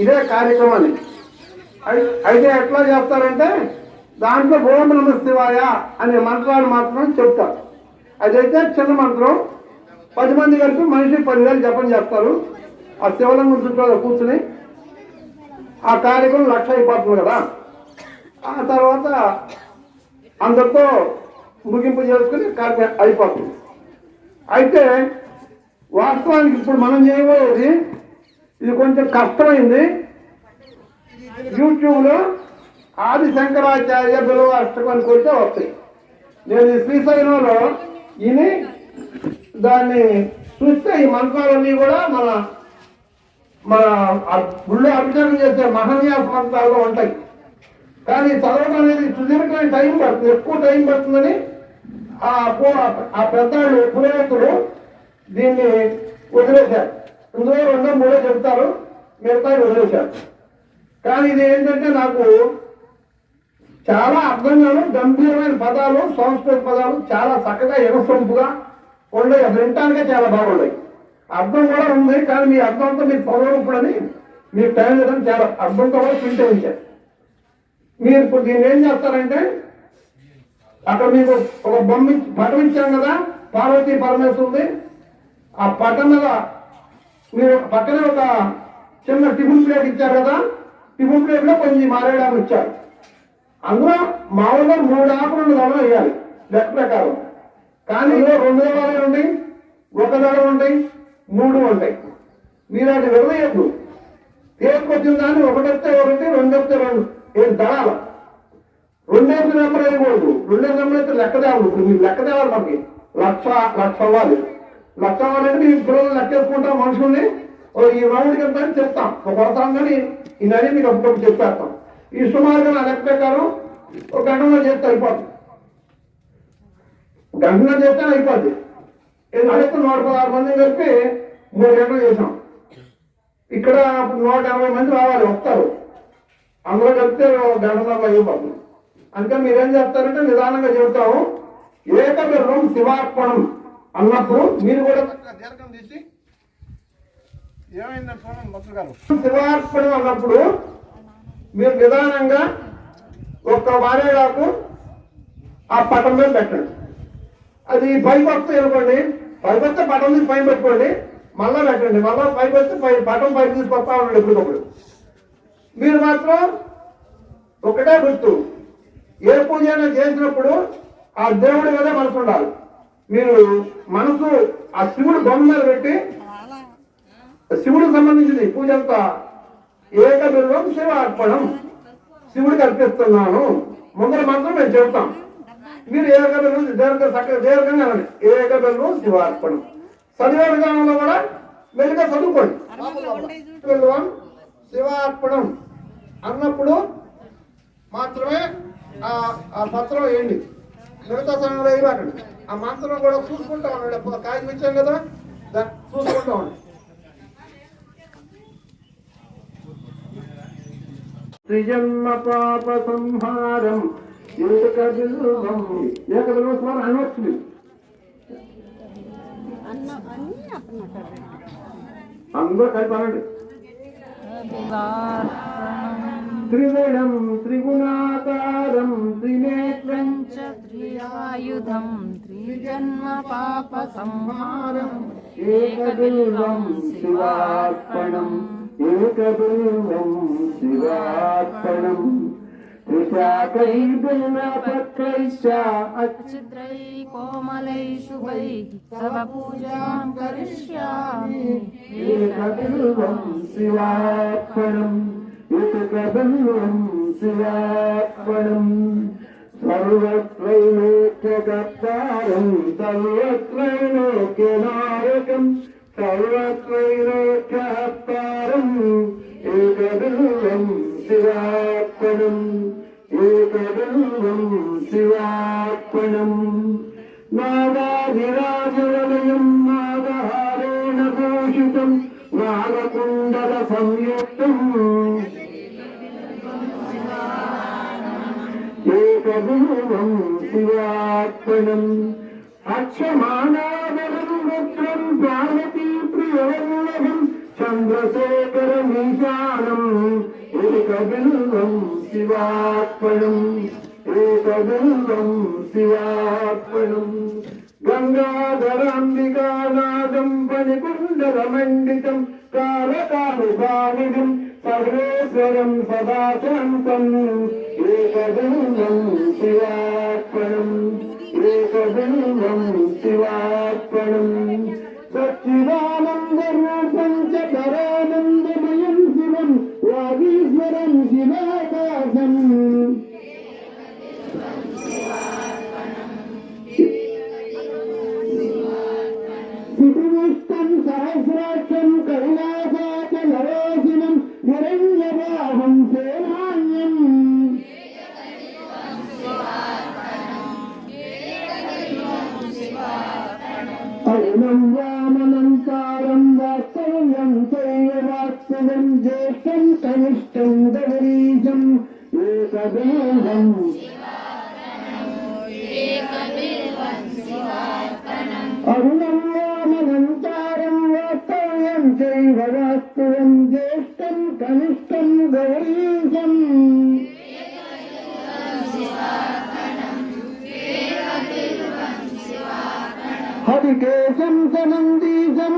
ఇదే కార్యక్రమాన్ని. అయితే ఎట్లా చేస్తారంటే దాంట్లో ఓం నమ శివాయ అనే మంత్రాలు మాత్రం చెప్తారు. అదైతే చిన్న మంత్రం. పది మంది కలిపి మనిషి పదివేలు జపం చేస్తారు. ఆ శివలింగం చుట్టూ కూర్చుని ఆ కార్యక్రమం లక్ష అయిపోతుంది కదా. ఆ తర్వాత అందరితో ముగింపు చేసుకుని కార్యక్రమం అయిపోతుంది. అయితే వాస్తవానికి ఇప్పుడు మనం చేయబోయేది ఇది కొంచెం కష్టమైంది. యూట్యూబ్లో ఆది శంకరాచార్య బిలువ అష్టకానికి కొడితే వస్తాయి. నేను శ్రీశైలంలో ఇని దాన్ని చూస్తే ఈ మంత్రాలన్నీ కూడా మన మన గుళ్ళో అభిషేకం చేసే మహన్యాస మంత్రాల్లో ఉంటాయి. కానీ చదవడం అనేది సుదీర్ఘమైన టైం పడుతుంది ఎక్కువ టైం పడుతుందని ఆ ఆ పెద్దవాళ్ళు పురోహితులు దీన్ని వదిలేశారు. ఇందులో రెండో మూడో చెప్తారు మిగతా వదిలేశారు. కానీ ఇది ఏంటంటే నాకు చాలా అర్థంగాను గంభీరమైన పదాలు సంస్కృత పదాలు చాలా చక్కగా ఎగసొంపుగా ఉన్నాయి. అది వినటానికే చాలా బాగున్నాయి. అర్థం కూడా ఉంది కానీ మీ అర్థంతో మీరు పొగడప్పుడని మీరు టైం లేదని చాలా అర్థంతో కూడా ప్రింట్ ఉంచారు మీరు ఇప్పుడు దీన్ని ఏం చేస్తారంటే అక్కడ మీకు ఒక బొమ్మ పటం ఇచ్చాం కదా పార్వతీ పరమేశ్వరుది ఆ పటం మీద మీరు పక్కనే ఒక చిన్న టిఫిన్ ప్లేట్ ఇచ్చారు కదా టిఫిన్ ప్లేట్లో కొంచెం మారేయడానికి ఇచ్చారు. అందులో మామూలుగా మూడు ఆకులు రెండు దళం వేయాలి లెక్క ప్రకారం. కానీ ఇందులో రెండు దళాలు ఉంటాయి ఒక దళం ఉంటాయి మూడు ఉంటాయి. మీరు అది విడదీయద్దు తీసుకొచ్చిన దాన్ని ఒకటొస్తే ఒకటి రెండు వస్తే రెండు. ఏడు దళాలు రెండేసి నెంబర్ వేయకూడదు. రెండేసి నెంబర్ అయితే లెక్క తేవాలి. ఇప్పుడు మీరు లెక్క తేవాలి మనకి. లక్ష లక్ష అవ్వాలి. లక్ష అవ్వాలంటే మీ పిల్లలు లెక్కేసుకుంటాం మనుషుల్ని. ఓ ఈ రౌండ్కి ఎంత చెప్తాం. ఒక కొడతాం కానీ ఇదని మీకు అప్పుడప్పుడు చెప్పేస్తాం. ఈ సుమారుగా నా లెక్క ప్రకారం ఒక గంటలో చేస్తే అయిపోతుంది గంటలో చేస్తే అయిపోద్ది. అడిగితే నూట పదహారు మంది కలిపి మూడు గంటలు చేసాం ఇక్కడ నూట యాభై మంది రావాలి వస్తారు. అందులో కలిపితే ఒక గంటన్నర అయిపోతుంది. అందుకని మీరేం చేస్తారంటే నిదానంగా చెబుతాము. ఏకబిర్రం శివార్పణం అన్నప్పుడు మీరు కూడా దీర్ఘం తీసి ఏమైందంటే చూడండి భక్తులు గారు. శివార్పణం అన్నప్పుడు మీరు నిదానంగా ఒక్క వారేడాకు ఆ పటం మీద పెట్టండి. అది పైకి వస్తే అనుకోండి పైకి వస్తే పటం తీసి పైన పెట్టుకోండి మళ్ళా పెట్టండి. మళ్ళా పైకి వస్తే పై పటం పైకి తీసుకొస్తా ఉండండి ఎప్పటికప్పుడు. మీరు మాత్రం ఒకటే గుర్తు ఏ పూజ చేసినప్పుడు ఆ దేవుడి మీద మనసు ఉండాలి. మీరు మనసు ఆ శివుడు బొమ్మ మీద పెట్టి శివుడికి సంబంధించింది పూజ అంతా ఏక బిల్వం శివ అర్పణం శివుడికి అర్పిస్తున్నాను. ముందర మాత్రం మేము చెబుతాం మీరు ఏక బిల్వం దీర్ఘ చక్కగా దీర్ఘంగా అనండి. ఏక బిల్వం శివార్పణం. చదివే విధానంలో కూడా మెల్లిగా చదువుకోండి. బిల్వం శివార్పణం అన్నప్పుడు మాత్రమే ఆ పత్రం వేయండి. మిగతా సమయంలో వేయబాకండి. ఆ మంత్రం కూడా చూసుకుంటా. ఉండండి అప్పుడు కాగితం ఇచ్చాం కదా? చూసుకుంటా ఉండండి త్రిజన్మ పాప సంహారం ఏకబిల్వం అనవచ్చు అందరూ త్రివేణం త్రిగుణాకారం త్రినేత్రం త్రియాయుధం త్రిజన్మ పాప సంహారం ఏకబిల్వం శివార్పణం. ఏకబిల్వం శివార్పణం త్రిశాకైర్భిన్నపత్రైశ్చ అచ్యుద్రై కోమలై శుభై తవ పూజాం కరిష్యామి ఏకబిల్వం శివార్పణం ఏకబిల్వం శివార్పణం సర్వత్రైలోక్యకర్తారం సర్వత్రైలోక్యనాయకం సర్వత్రైలోక్యహర్తారం ఏకబిల్వం శివార్పణం ఏకబిల్వం శివార్పణం నాగాధిరాజవలయం నాగహారేణ భూషితం నాగకుండల సంయుక్తం ఏకబిల్వం శివార్పణం అక్షమానాదరం వక్రం పార్వతీ ప్రియవల్లభం చంద్రశేఖరమీశానం ఏకబిల్వం శివార్పణం. ఏకబిల్వం శివార్పణం. గంగాధరాంబికానాదం పనికుండలమండితం. కాలకాలుబాలినం సర్వేశ్వరం సదాశాంతం. ఏకబిల్వం శివార్పణం. ఏకబిల్వం శివాత్మ ವೇಣು వాస్తవం జ్యేష్టం కనిష్టం గౌరీశం ఏకదేవం అరుణం వామనంకారం వాస్తవ్యం చైవ వాస్తవం జ్యేష్టం కనిష్టం గౌరీజం హరికేశం సనందీశం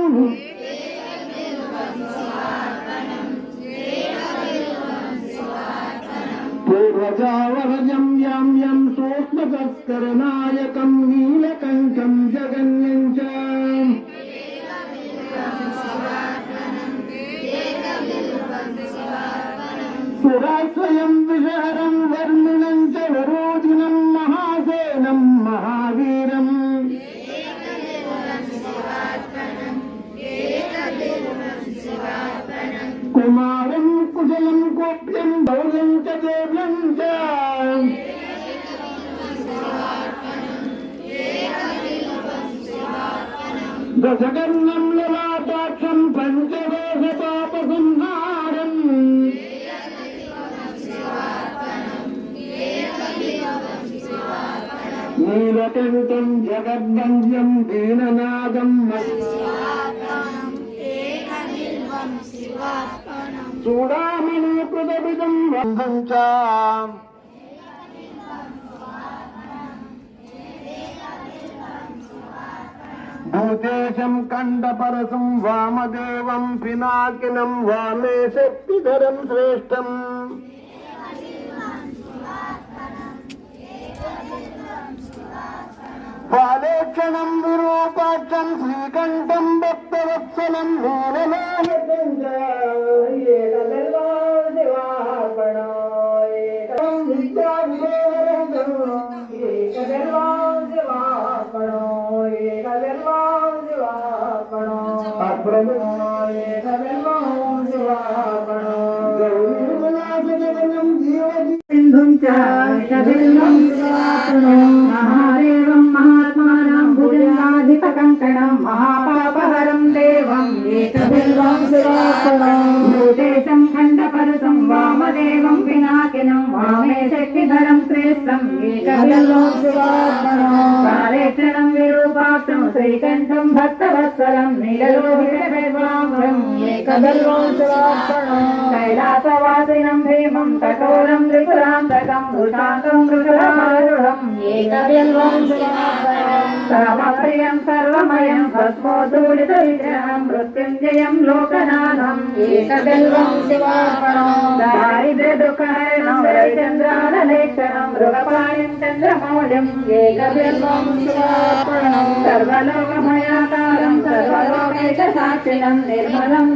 పూర్వజావరజం యం యం సూక్ష్మతస్కరనాయకం నీలకంఠం జగన్యం చ సురాశ్రయం దశకర్ణం పంచదోష పాప సంహారం నీలకంఠం జగద్వంద్యం దీననాదం. చూడామణి కృతవిదం వందం భూతేశం కండపరసం వామదేవం పినాకినం వామే శక్తిధరం శ్రేష్టం. బాలేక్షణం విరూపాక్షం శ్రీకంఠం భక్తవత్సలం నీలలోహకం పద్మమునో ఏక బిల్వం శివాపణ గౌరీ విలాస జగన్నం జీవజీ సింధుం మహాదేవం మహాత్మానం భుజనాధిప మహాపాపహరం దేవం ఏక బిల్వం శివాపణ नीललोहितवेद्वाङ्गम् एकबिल्वं शिवार्पणो कैलासवासिनं శతకం వృషాంతం సర్వమయం భస్మోదూలిత విగ్రహం మృత్యుంజయం లోకనాథం దుఃఖహరణం సర్వలోకమయాకారం సాక్షిణం నిర్మలం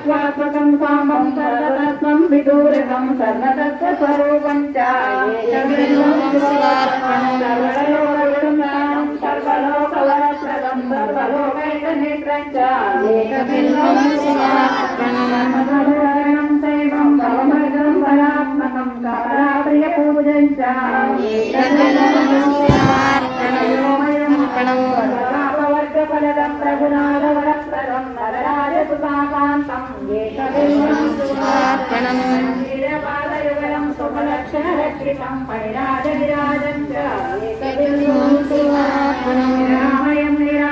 సర్వతత్వాత్మకం సాంబం సర్వతత్వం విదూరకం సర్వతత్వ స్వరూపం సర్వలోకవరప్రదం సర్వలోకైకనేత్రం చరణం పూజం చ వరదం రఘునాథ వరప్రదం వరరాజ సుతాకాంతం రక్షితం పరిరాజ విరాజం నిరా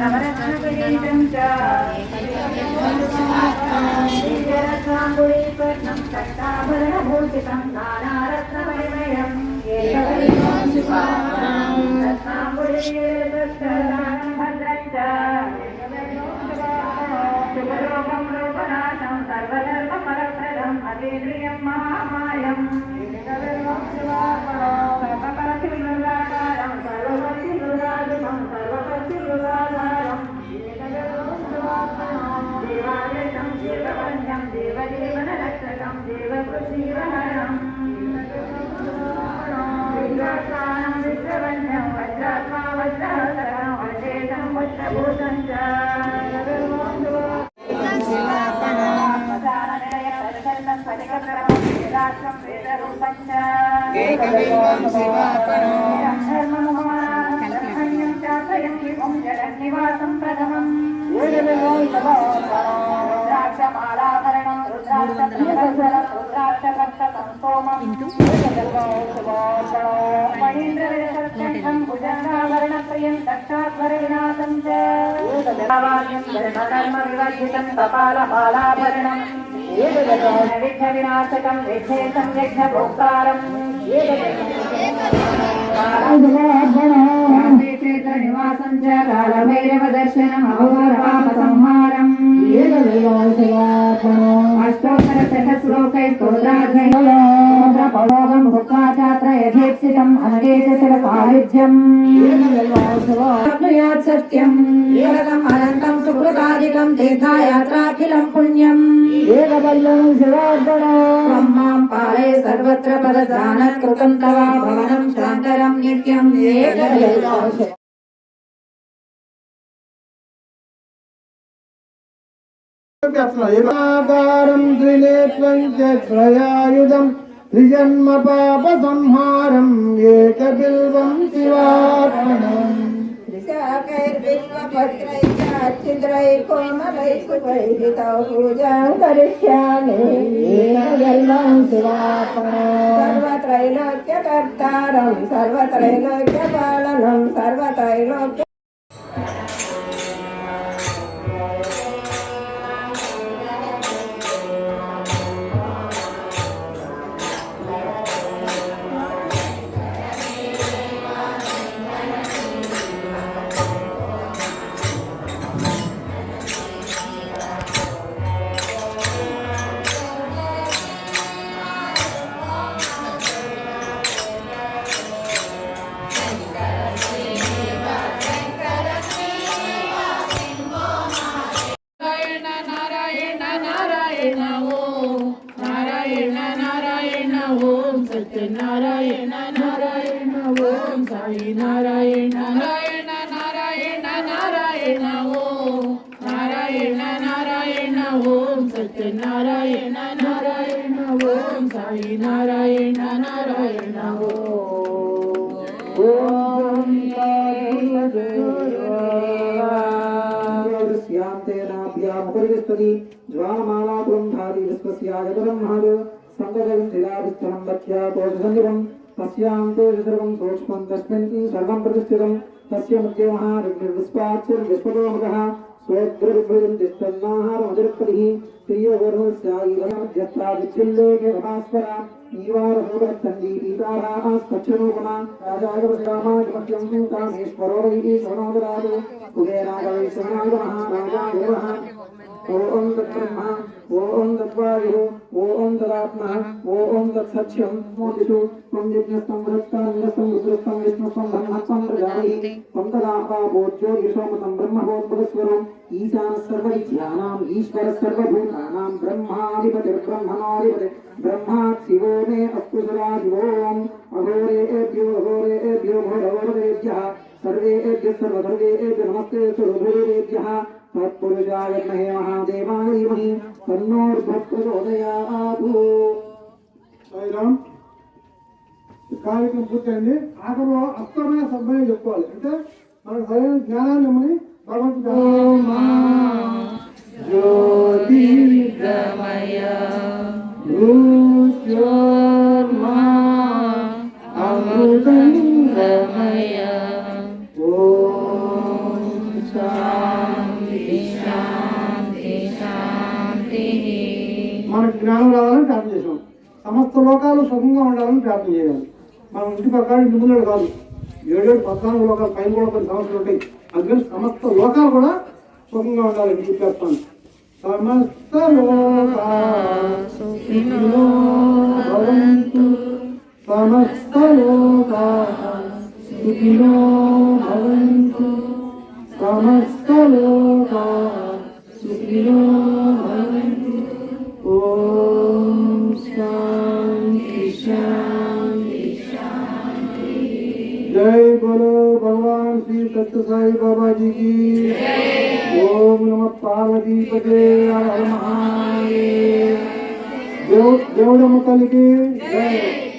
నవరత్నపరీతం చాంగుళీపట్నం కష్టాభరణభూషితం నానారత్నమయమయం శుభలోకం లోకనాశం సర్వధర్మ పరప్రదం అతీంద్రియం మహామాయం శివాపరం ఏకబిల్వం శివార్పణం నివాసం ప్రథమం రుద్రాక్షమాలాభరణం రుద్రాక్ష రుద్రాక్ష భక్త సంస్తోమం మణీంద్రవిరసత్యం భుజంగాభరణ ప్రియం దక్షాధ్వర వినాశం కర్మ నివాసం చ దర్శనం అఘోరపాప సంహారం ఏదో సత్యం ఏకం అనంతం సుకృతాదికం తీర్థయాత్రాఖిలం పుణ్యం. ఏకబల్లం బ్రహ్మాం పాలే సర్వత్ర పదదానకృతం తవ భవనం శాంతరం నిత్యం. ఏకబల్లం ఆధారం త్రినేత్రం త్రయాయుధం త్రిజన్మ పాప సంహారం ఏకబిల్వం శివార్పణం సర్వత్రైలోక్యకర్తారం సర్వత్రైలోక్య పాలనం సర్వత్రైలోక్య నారాయణ నారాయణ ఓం సాయి నారాయణ నారాయణ నారాయణ నారాయణ ఓం. నారాయణ నారాయణ ఓం సత్యనారాయణ నారాయణ ఓం సాయి నారాయణ నారాయణ ఓం. జ్వాలమాలా బ్రహ్మాది విశ్వస్యాయ బ్రహ్మాదు సంగజం శిలాభిస్తనం వక్ష్యా तस्यां ते सर्वं सूक्ष्मं तस्मिन् हि सर्वं प्रतिष्ठितं तस्य मध्ये महाविस्पाच्यर्विस्फुटोमुखः स्वोग्रविभृतं तिष्ठन्नाहारमतिरक्पतिः प्रियवर्णस्यायुधमध्यस्थादिच्छिल्लेखे भवास्वरा नीवारभूतन्दीपीताराः स्वच्छरूपमा राजागवश्रामाधिपत्यं कामेश्वरो वैः शरणोदरात् कुबेरागवैश्वराय महाराजा देवः ओम तत्ब्रह्मा ओम तत्वायु ओम तदात्मा ओम तत्सत्यम मोदितु त्वं यज्ञस्तं वृत्तान्यस्तं रुद्रस्तं विष्णुस्तं ब्रह्मत्वं प्रजायते त्वं तदापावोज्योतिषोमतं ब्रह्मभोद्भुवस्वरम् ईशानसर्वविद्यानाम् ईश्वरसर्वभूतानां ब्रह्माधिपतिर्ब्रह्मणाधिपति ब्रह्मात् शिवो मे अस्तु सदा ओम् अघोरेभ्यो अघोरेभ्यो घोरवरेभ्यः सर्वेभ्यः सर्वधर्मेभ्यो नमस्ते सुरधुरेभ्यः तत्पुरुषाय विद्महे महादेवाय धीमहि तन्नोर्भप्रचोदयात् సాయిరామ్ ఈ కార్యక్రమం పూర్తయింది ఆఖరు అస్తమయ సభ్యం చెప్పుకోవాలి అంటే మనకు సరైన జ్ఞానాన్ని ఇమ్మని భగవంతుడు జ్యోతిర్గమయ జ్ఞానం రావాలని ప్రార్థన చేసాం సమస్త లోకాలు సుఖంగా ఉండాలని ప్రార్థన చేయాలి. మనం ఇంటి పక్కన ఇంటి ముందు కాదు ఏడేడు పద్నాలుగు లోకాలు పైన కూడా కొన్ని సమస్యలు ఉంటాయి. అందుకని సమస్త లోకాలు కూడా సుఖంగా ఉండాలి ఇంటికి చెప్తాను సమస్త లోకా సమస్త లోకా భవంతు. సమస్త లోకా दत्त साई बाबा जी की ओम नम पार्वती पते हर महादेव देवड़ मल की जय